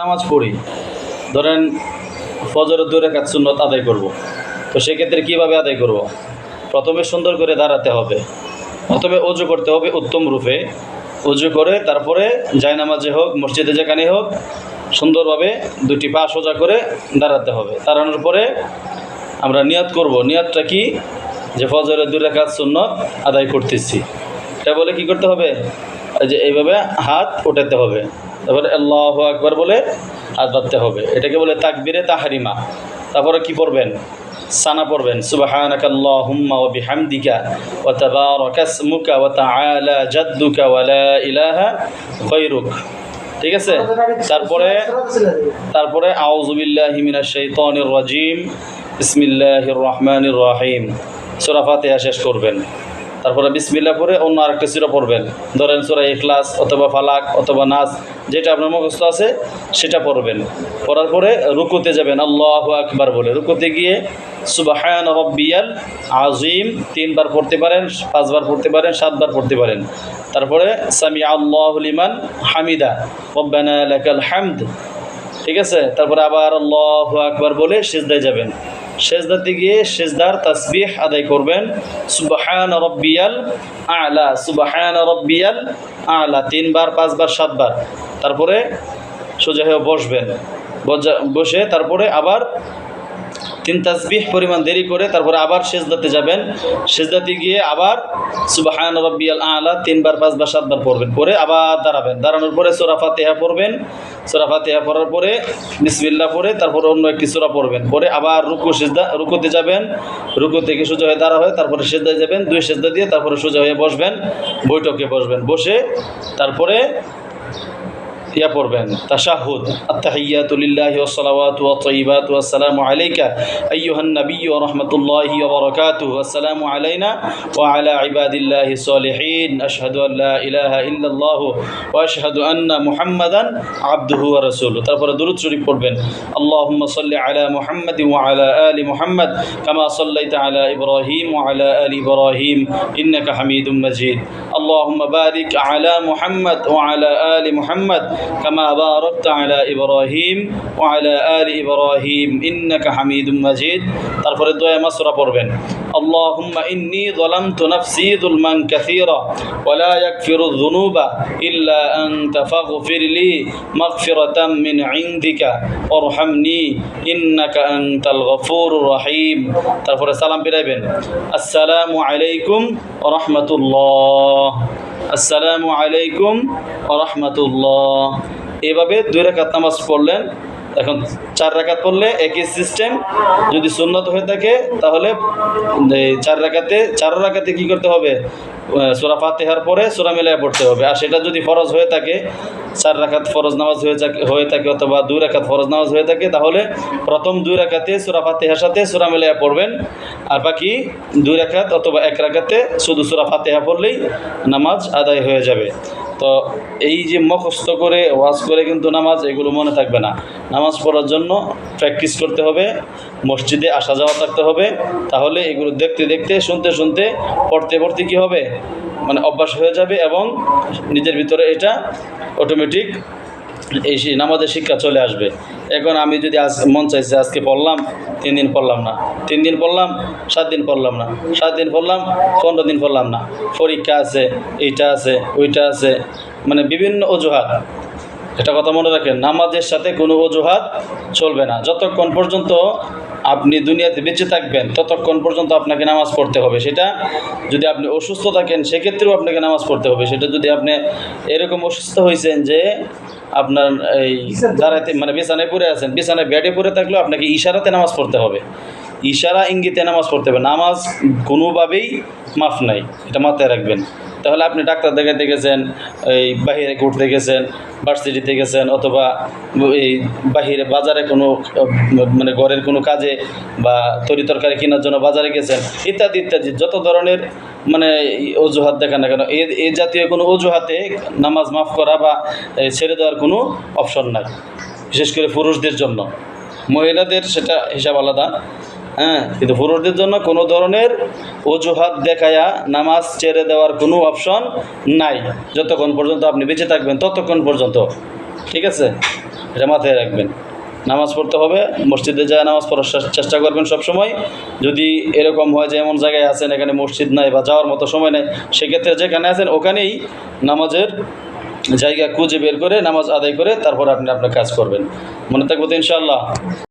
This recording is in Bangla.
নামাজ পড়ি। ধরেন ফজরের দূরে কাজ সুন্নত আদায় করব। তো সেক্ষেত্রে কীভাবে আদায় করব। প্রথমে সুন্দর করে দাঁড়াতে হবে। প্রথমে অজু করতে হবে উত্তম রূপে। অজু করে তারপরে জায়নামাজে হোক, মসজিদে যেখানে হোক, সুন্দরভাবে দুটি পা সোজা করে দাঁড়াতে হবে। দাঁড়ানোর পরে আমরা নিয়াত করব। নিয়াতটা কি? যে ফজরের দূরে কাজ সুন্নত আদায় করতেছি। এটা বলে কি করতে হবে? যে এইভাবে হাত ওঠাতে হবে। তারপরে আল্লাহ আকবার বলে হাত বাঁধতে হবে। এটাকে বলে তাকবিরে তাহারিমা। তারপরে কি পড়বেন? সানা পড়বেন। সুবহানাকা আল্লাহুম্মা ওয়া বিহামদিকা ওয়া তাবারাকা ইসমুকা ওয়া তাআলা জাদ্দুকা ওয়া লা ইলাহা গায়রুক। ঠিক আছে? তারপরে তারপরে আউযু বিল্লাহি মিনাশ শাইতানির রাজিম। বিসমিল্লাহির রহমানির রহিম। সূরা ফাতিহা শেষ করবেন। তারপরে বিসমিল্লাহ পরে অন্য আরেকটা সূরা পড়বেন। ধরেন সূরা ইখলাস অথবা ফালাক অথবা নাস, যেটা আপনার মুখস্থ আছে, সেটা পড়বেন। পড়ার পরে রুকুতে যাবেন, আল্লাহু আকবার বলে। রুকুতে গিয়ে সুবাহান রব্বিয়াল আজিম তিনবার পড়তে পারেন, পাঁচবার পড়তে পারেন, সাতবার পড়তে পারেন। তারপরে সামি আল্লাহ লিমান হামিদা, রব্বানা হামদ। ঠিক আছে? তারপরে আবার আল্লাহ আকবার বলে সেজদায় যাবেন। সেজদাতে গিয়ে সেজদার তাসবিহ আদায় করবেন। সুবাহান রব্বিয়াল আলা, সুবাহান রব্বিয়াল আলা, তিনবার, পাঁচবার, সাতবার। তারপরে সোজা হয়ে বসবেন। বসে তারপরে আবার তিন তাসবিহ পরিমাণ দেরি করে তারপরে আবার সেজদাতে যাবেন। সেজদাতে গিয়ে আবার সুবাহান রব্বিয়াল আলা তিনবার, পাঁচবার, সাতবার পড়বেন। পরে আবার দাঁড়াবেন। দাঁড়ানোর পরে সোরা ফাতেহা পড়বেন। সোরা ফাতেহা পড়ার পরে বিসমিল্লাহ পরে তারপরে অন্য একটি সোরা পড়বেন। পরে আবার রুকু, সেজদা, রুকুতে যাবেন। রুকু থেকে সোজা হয়ে দাঁড়া হয় তারপরে সেজদায় যাবেন। দুই সেজদা দিয়ে তারপরে সোজা হয়ে বসবেন। বৈঠকে বসবেন। বসে তারপরে ইয়া পড়বেন। তাশাহুদ। আত্তাহিয়াতুলিল্লাহি ওয়া সালাওয়াতু ওয়া তাইয়িবাতু ওয়া সালামু আলাইকা আইয়ুহান নাবিয়্যু ওয়া রাহমাতুল্লাহি ওয়া বারাকাতুহু। আসসালামু আলাইনা ওয়া আলা ইবাদিল্লাহি সলিহিন। আশহাদু আন লা ইলাহা ইল্লাল্লাহু ওয়া আশহাদু আন্না মুহাম্মাদান আবদুহু ওয়া রাসূলুহু। তারপরে দরুদ শরীফ পড়বেন। আল্লাহুম্মা সাল্লি আলা মুহাম্মাদি ওয়া আলা আলি মুহাম্মাদ কামা সাল্লাইতা আলা ইব্রাহিম ওয়া আলা আলি ইব্রাহিম ইন্নাকা হামিদুম মাজিদ। আল্লাহুম্মা বারিক আলা মুহাম্মাদ ওয়া আলা আলি মুহাম্মাদ كما باركت على إبراهيم وعلى آل إبراهيم إنك حميد مجيد তারপরে দোয়া মাসুরা পড়বেন اللهم إني ظلمت نفسي ظلما كثيرا ولا يغفر الذنوب إلا أنت فاغفر لي مغفرة من عندك وارحمني إنك أنت الغفور الرحيم তারপরে সালাম ফিরাইবেন আসসালামু আলাইকুম রহমতুল্লাহ আসসালামু আলাইকুম রহমতুল্লাহ। এভাবে দুই রেখাত নামাজ পড়লেন। এখন চার রাকাত পড়লে একই সিস্টেম যদি সুন্নত হয়ে থাকে, তাহলে, এই চার রাকাতে চার রাকাতে কি করতে হবে? সোরা ফাতেহার পরে সোরা মেলায় পড়তে হবে। আর সেটা যদি ফরজ হয়ে থাকে, চার রাকাত ফরজ নামাজ হয়ে থাকে হয়ে থাকে অথবা দুই রাকাত ফরজ নামাজ হয়ে থাকে, তাহলে প্রথম দুই রাকাতে সোরা ফাতেহার সাথে সোরা মিলাইয়া পড়বেন। আর বাকি দুই রাকাত অথবা এক রাকাতে শুধু সোরা ফাতেহা পড়লেই নামাজ আদায় হয়ে যাবে। তো এই যে মুখস্থ করে, ওয়াজ করে কিন্তু নামাজ এগুলো মনে থাকবে না। নামাজ পড়ার জন্য প্র্যাকটিস করতে হবে, মসজিদে আসা যাওয়া থাকতে হবে। তাহলে এগুলো দেখতে দেখতে, শুনতে শুনতে, পড়তে পড়তে কী হবে? মানে অভ্যাস হয়ে যাবে এবং নিজের ভিতরে এটা অটোমেটিক এই নামাজের শিক্ষা চলে আসবে। এখন আমি যদি আজ মন চাইছে আজকে পড়লাম, তিন দিন পড়লাম না। তিন দিন পড়লাম, সাত দিন পড়লাম না। সাত দিন পড়লাম, পনেরো দিন পড়লাম না। পরীক্ষা আছে, এইটা আছে, ওইটা আছে। মানে বিভিন্ন অজুহাত। একটা কথা মনে রাখেন, নামাজের সাথে কোনো অজুহাত চলবে না। যতক্ষণ পর্যন্ত আপনি দুনিয়াতে বেঁচে থাকবেন, ততক্ষণ পর্যন্ত আপনাকে নামাজ পড়তে হবে। সেটা যদি আপনি অসুস্থ থাকেন, সেক্ষেত্রেও আপনাকে নামাজ পড়তে হবে। সেটা যদি আপনি এরকম অসুস্থ হয়েছেন যে আপনার এই দাঁড়াতে মানে বিছানায় পড়ে আছেন, বিছানায় বেডে পড়ে থাকলেও আপনাকে ইশারাতে নামাজ পড়তে হবে। ইশারা ইঙ্গিতে নামাজ পড়তে হবে। নামাজ কোনোভাবেই মাফ নাই, এটা মাথায় রাখবেন। তাহলে আপনি ডাক্তার দেখাতে গেছেন এই বাহিরে ঘুরতে গেছেন ভার্সিটিতে গেছেন অথবা এই বাহিরে বাজারে কোনো মানে ঘরের কোনো কাজে বা তরি তরকারি কেনার জন্য বাজারে গেছেন, ইত্যাদি ইত্যাদি, যত ধরনের মানে অজুহাত দেখান না কেন, এ এই জাতীয় কোনো অজুহাতে নামাজ মাফ করা বা ছেড়ে দেওয়ার কোনো অপশন নাই, বিশেষ করে পুরুষদের জন্য। মহিলাদের সেটা হিসাব আলাদা হ্যাঁ। কিন্তু পুরুষদের জন্য কোনো ধরনের অজুহাত দেখায়া নামাজ ছেড়ে দেওয়ার কোনো অপশন নাই। যতক্ষণ পর্যন্ত আপনি বেঁচে থাকবেন, ততক্ষণ পর্যন্ত। ঠিক আছে? এটা মাথায় রাখবেন। নামাজ পড়তে হবে, মসজিদে যায় নামাজ পড়ার চেষ্টা করবেন সব সময় যদি এরকম হয় যে এমন জায়গায় আছেন, এখানে মসজিদ নাই বা যাওয়ার মতো সময় নেই, সেক্ষেত্রে যেখানে আছেন, ওখানেই নামাজের জায়গা খুঁজে বের করে, নামাজ আদায় করে তারপর আপনি আপনার কাজ করবেন। মনে থাকব তো ইনশাআল্লাহ।